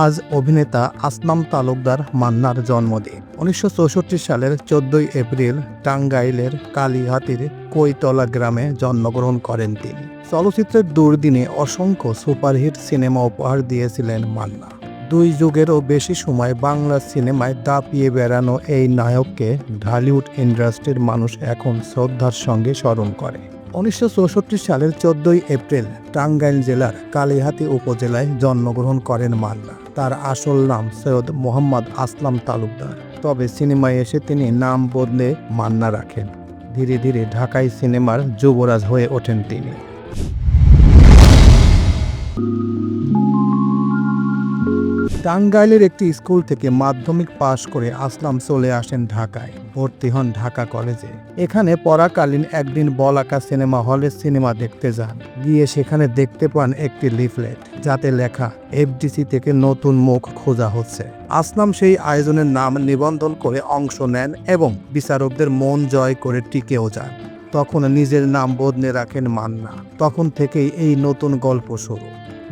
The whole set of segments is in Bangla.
আজ অভিনেতা আসলাম তালুকদার মান্নার জন্মদিন। উনিশশো চৌষট্টি সালের চোদ্দই এপ্রিল টাঙ্গাইলের কালীহাতির কৈতলা গ্রামে জন্মগ্রহণ করেন তিনি। চলচ্চিত্রের দুর্দিনে অসংখ্য সুপারহিট সিনেমা উপহার দিয়েছিলেন মান্না। দুই যুগেরও বেশি সময় বাংলা সিনেমায় দাপিয়ে বেড়ানো এই নায়ককে ঢালিউড ইন্ডাস্ট্রির মানুষ এখন শ্রদ্ধার সঙ্গে স্মরণ করে। উনিশশো চৌষট্টি সালের চোদ্দই এপ্রিল টাঙ্গাইল জেলার কালিহাতি উপজেলায় জন্মগ্রহণ করেন মান্না। তার আসল নাম সৈয়দ মোহাম্মদ আসলাম তালুকদার। তবে সিনেমায় এসে তিনি নাম বদলে মান্না রাখেন। ধীরে ধীরে ঢাকাই সিনেমার যুবরাজ হয়ে ওঠেন তিনি। টাঙ্গাইলের একটি স্কুল থেকে মাধ্যমিক পাশ করে আসলাম চলে আসেন ঢাকায়। ভর্তি হন ঢাকা কলেজে। এখানে পড়াকালীন একদিন বলাকা সিনেমা হলে সিনেমা দেখতে যান। গিয়ে সেখানে দেখতে পান একটি লিফলেট, যাতে লেখা এফডিসি থেকে নতুন মুখ খোঁজা হচ্ছে। আসলাম সেই আয়োজনের নাম নিবন্ধন করে অংশ নেন এবং বিচারকদের মন জয় করে টিকেও যান। তখন নিজের নাম বদলে রাখেন মান্না। তখন থেকেই এই নতুন গল্প শুরু।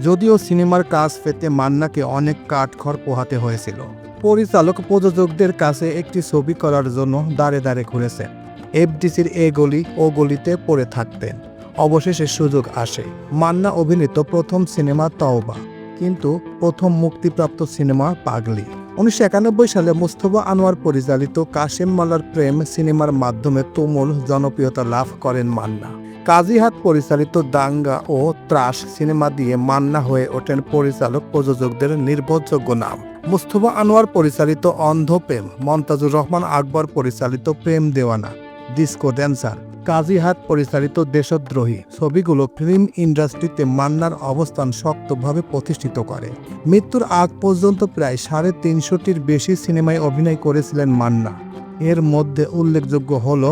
যদিও সিনেমার কাজ পেতে মান্নাকে অনেক কাঠখড় পোহাতে হয়েছিল। পরিচালক প্রযোজকদের কাছে একটি ছবি করার জন্য দাঁড়ে দাঁড়ে ঘুরেছেন এফডিসির এ গলি ও গলিতে পড়ে থাকতেন। অবশেষে সুযোগ আসে। মান্না অভিনীত প্রথম সিনেমা তওবা, কিন্তু প্রথম মুক্তিপ্রাপ্ত সিনেমা পাগলি। উনিশশো একানব্বই সালে মুস্তফা আনোয়ার পরিচালিত কাশেম মালার প্রেম সিনেমার মাধ্যমে তুমুল জনপ্রিয়তা লাভ করেন মান্না। কাজীহাট পরিচালিত দাঙ্গা ও ত্রাস সিনেমা দিয়ে মান্না হয়ে ওঠেন পরিচালক প্রযোজকদের নির্ভরযোগ্য নাম। মুস্তফা আনোয়ার পরিচালিত অন্ধ প্রেম, মন্তাজুর রহমান আকবর পরিচালিত প্রেম দেওয়ানা, ডিস্কো ড্যান্সার কাজীহাত পরিচালিত দেশদ্রোহী ছবিগুলো ফিল্ম ইন্ডাস্ট্রিতে মান্নার অবস্থান শক্তভাবে প্রতিষ্ঠিত করে। মৃত্যুর আগ পর্যন্ত প্রায় সাড়ে তিনশোটির বেশি সিনেমায় অভিনয় করেছিলেন মান্না। এর মধ্যে উল্লেখযোগ্য হল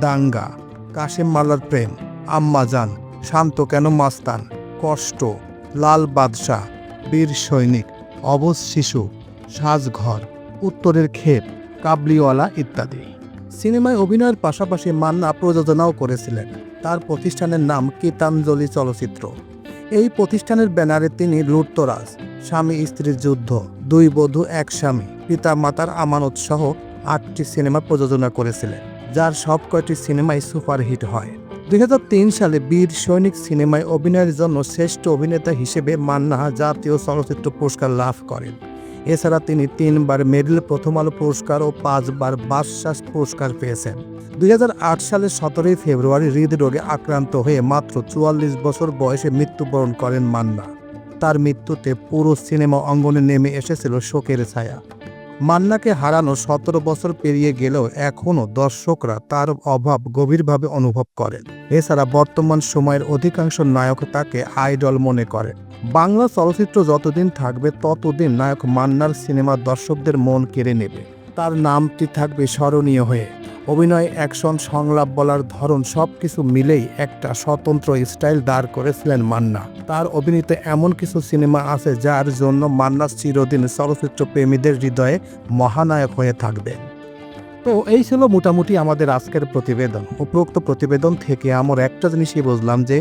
দাঙ্গা কাশেম মালার প্রেম আম্মাজান শান্ত কেন মাস্তান? কষ্ট, লাল বাদশাহ, বীর সৈনিক, অবশ শিশু, সাজঘর, উত্তরের ক্ষেপ কাবলিওয়ালা ইত্যাদি। সিনেমায় অভিনয়ের পাশাপাশি মান্না প্রযোজনাও করেছিলেন। তার প্রতিষ্ঠানের নাম কীতাঞ্জলি চলচ্চিত্র। এই প্রতিষ্ঠানের ব্যানারে তিনি লুটতরাজ, স্বামী স্ত্রীর যুদ্ধ, দুই বধূ, এক স্বামী, পিতা মাতার আমানত সহ আটটি সিনেমা প্রযোজনা করেছিলেন, যার সব কয়টি সিনেমাই সুপারহিট হয়। দুই হাজার তিন সালে বীর সৈনিক সিনেমায় অভিনয়ের জন্য শ্রেষ্ঠ অভিনেতা হিসেবে মান্না জাতীয় চলচ্চিত্র পুরস্কার লাভ করেন। এছাড়া তিনি তিনবার মেডেল প্রথম আলো পুরস্কার ও পাঁচবার বাদশাস পুরস্কার পেয়েছেন। দুই হাজার আট সালের সতেরোই ফেব্রুয়ারি হৃদরোগে আক্রান্ত হয়ে মাত্র চুয়াল্লিশ বছর বয়সে মৃত্যুবরণ করেন মান্না। তার মৃত্যুতে পুরো সিনেমা অঙ্গনে নেমে এসেছিল শোকের ছায়া। মান্নাকে হারানো সতেরো বছর পেরিয়ে গেলেও এখনও দর্শকরা তার অভাব গভীরভাবে অনুভব করেন। এছাড়া বর্তমান সময়ের অধিকাংশ নায়ক তাকে আইডল মনে করে বাংলা চলচ্চিত্র যতদিন থাকবে, ততদিন নায়ক মান্নার সিনেমা দর্শকদের মন কেড়ে নেবে। তার নামটি থাকবে স্মরণীয় হয়ে। অভিনয়, অ্যাকশন, সংলাপ বলার ধরন সব কিছু মিলেই একটা স্বতন্ত্র স্টাইল দাঁড় করেছিলেন মান্না। তার অভিনীত এমন কিছু সিনেমা আছে যার জন্য মান্না চিরদিন চলচ্চিত্র প্রেমীদের হৃদয়ে মহানায়ক হয়ে থাকবে। তো এই ছিল মোটামুটি আমাদের আজকের প্রতিবেদন। উপরোক্ত প্রতিবেদন থেকে আমার একটা জিনিসই বুঝলাম যে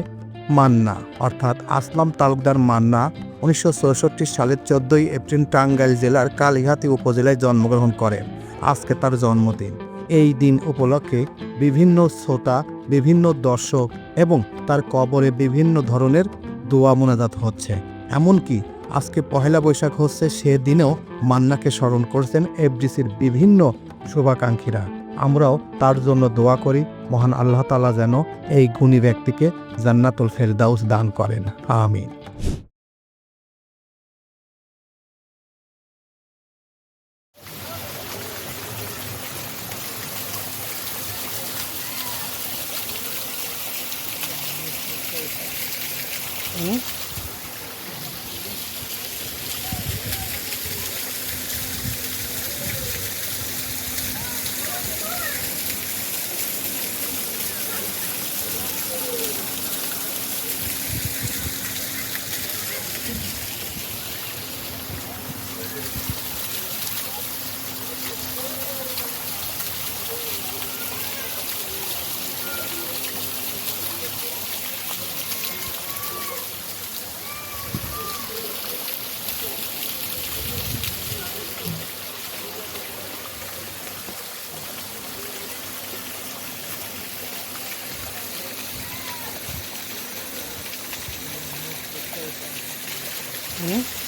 মান্না, অর্থাৎ আসলাম তালুকদার মান্না, উনিশশো চৌষট্টি সালের চোদ্দই এপ্রিল টাঙ্গাইল জেলার কালীহাতি উপজেলায় জন্মগ্রহণ করেন আজকে তার জন্মদিন। এই দিন উপলক্ষে বিভিন্ন শ্রোতা, বিভিন্ন দর্শক এবং তার কবরে বিভিন্ন ধরনের দোয়া মোনাজাত হচ্ছে। এমনকি আজকে পহেলা বৈশাখ হচ্ছে সে দিনেও মান্নাকে স্মরণ করছেন এফডিসির বিভিন্ন শুভাকাঙ্ক্ষীরা। আমরাও তার জন্য দোয়া করি, মহান আল্লাহ তালা যেন এই গুণী ব্যক্তিকে জান্নাতুল ফেরদাউস দান করেন। আমিন। 嗯。Mm-hmm.